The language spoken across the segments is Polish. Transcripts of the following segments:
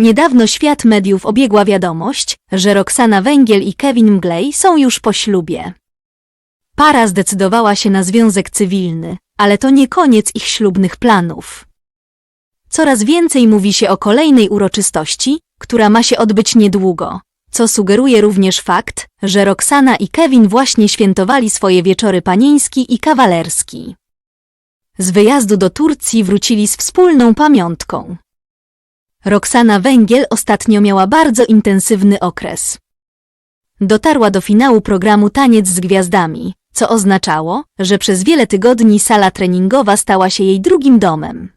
Niedawno świat mediów obiegła wiadomość, że Roxana Węgiel i Kevin Mglej są już po ślubie. Para zdecydowała się na związek cywilny, ale to nie koniec ich ślubnych planów. Coraz więcej mówi się o kolejnej uroczystości, która ma się odbyć niedługo, co sugeruje również fakt, że Roxana i Kevin właśnie świętowali swoje wieczory panieński i kawalerski. Z wyjazdu do Turcji wrócili z wspólną pamiątką. Roxana Węgiel ostatnio miała bardzo intensywny okres. Dotarła do finału programu Taniec z Gwiazdami, co oznaczało, że przez wiele tygodni sala treningowa stała się jej drugim domem.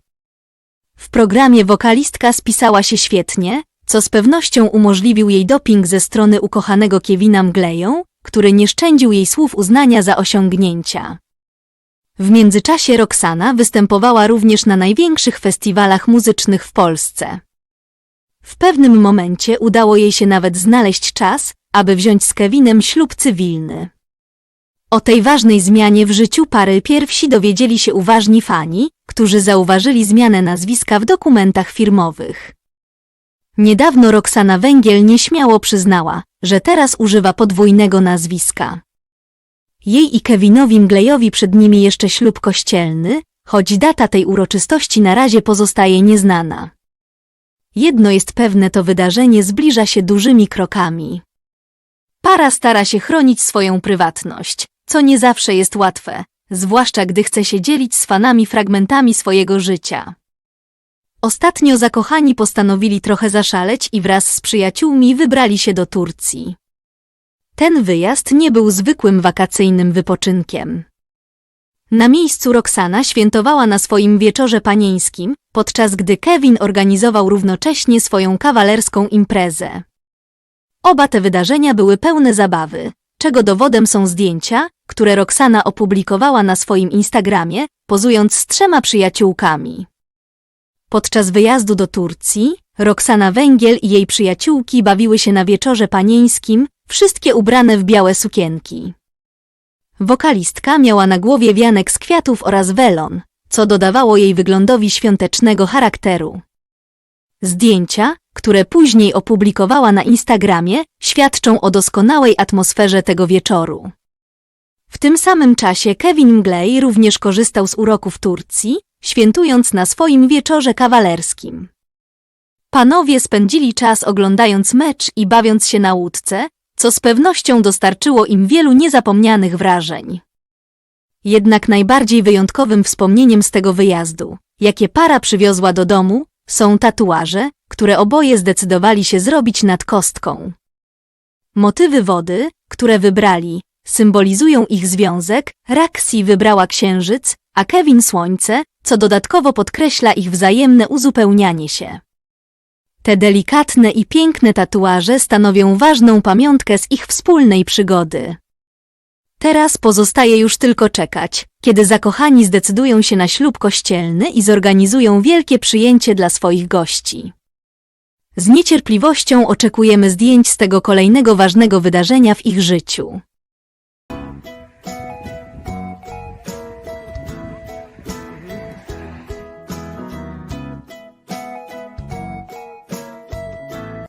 W programie wokalistka spisała się świetnie, co z pewnością umożliwił jej doping ze strony ukochanego Kevina Mgleją, który nie szczędził jej słów uznania za osiągnięcia. W międzyczasie Roxana występowała również na największych festiwalach muzycznych w Polsce. W pewnym momencie udało jej się nawet znaleźć czas, aby wziąć z Kevinem ślub cywilny. O tej ważnej zmianie w życiu pary pierwsi dowiedzieli się uważni fani, którzy zauważyli zmianę nazwiska w dokumentach firmowych. Niedawno Roxana Węgiel nieśmiało przyznała, że teraz używa podwójnego nazwiska. Jej i Kevinowi Mglejowi przed nimi jeszcze ślub kościelny, choć data tej uroczystości na razie pozostaje nieznana. Jedno jest pewne, to wydarzenie zbliża się dużymi krokami. Para stara się chronić swoją prywatność, co nie zawsze jest łatwe, zwłaszcza gdy chce się dzielić z fanami fragmentami swojego życia. Ostatnio zakochani postanowili trochę zaszaleć i wraz z przyjaciółmi wybrali się do Turcji. Ten wyjazd nie był zwykłym wakacyjnym wypoczynkiem. Na miejscu Roxana świętowała na swoim wieczorze panieńskim, podczas gdy Kevin organizował równocześnie swoją kawalerską imprezę. Oba te wydarzenia były pełne zabawy, czego dowodem są zdjęcia, które Roxana opublikowała na swoim Instagramie, pozując z trzema przyjaciółkami. Podczas wyjazdu do Turcji, Roxana Węgiel i jej przyjaciółki bawiły się na wieczorze panieńskim, wszystkie ubrane w białe sukienki. Wokalistka miała na głowie wianek z kwiatów oraz welon, co dodawało jej wyglądowi świątecznego charakteru. Zdjęcia, które później opublikowała na Instagramie, świadczą o doskonałej atmosferze tego wieczoru. W tym samym czasie Kevin Mglej również korzystał z uroku w Turcji, świętując na swoim wieczorze kawalerskim. Panowie spędzili czas oglądając mecz i bawiąc się na łódce, co z pewnością dostarczyło im wielu niezapomnianych wrażeń. Jednak najbardziej wyjątkowym wspomnieniem z tego wyjazdu, jakie para przywiozła do domu, są tatuaże, które oboje zdecydowali się zrobić nad kostką. Motywy wody, które wybrali, symbolizują ich związek, Raksi wybrała księżyc, a Kevin słońce, co dodatkowo podkreśla ich wzajemne uzupełnianie się. Te delikatne i piękne tatuaże stanowią ważną pamiątkę z ich wspólnej przygody. Teraz pozostaje już tylko czekać, kiedy zakochani zdecydują się na ślub kościelny i zorganizują wielkie przyjęcie dla swoich gości. Z niecierpliwością oczekujemy zdjęć z tego kolejnego ważnego wydarzenia w ich życiu.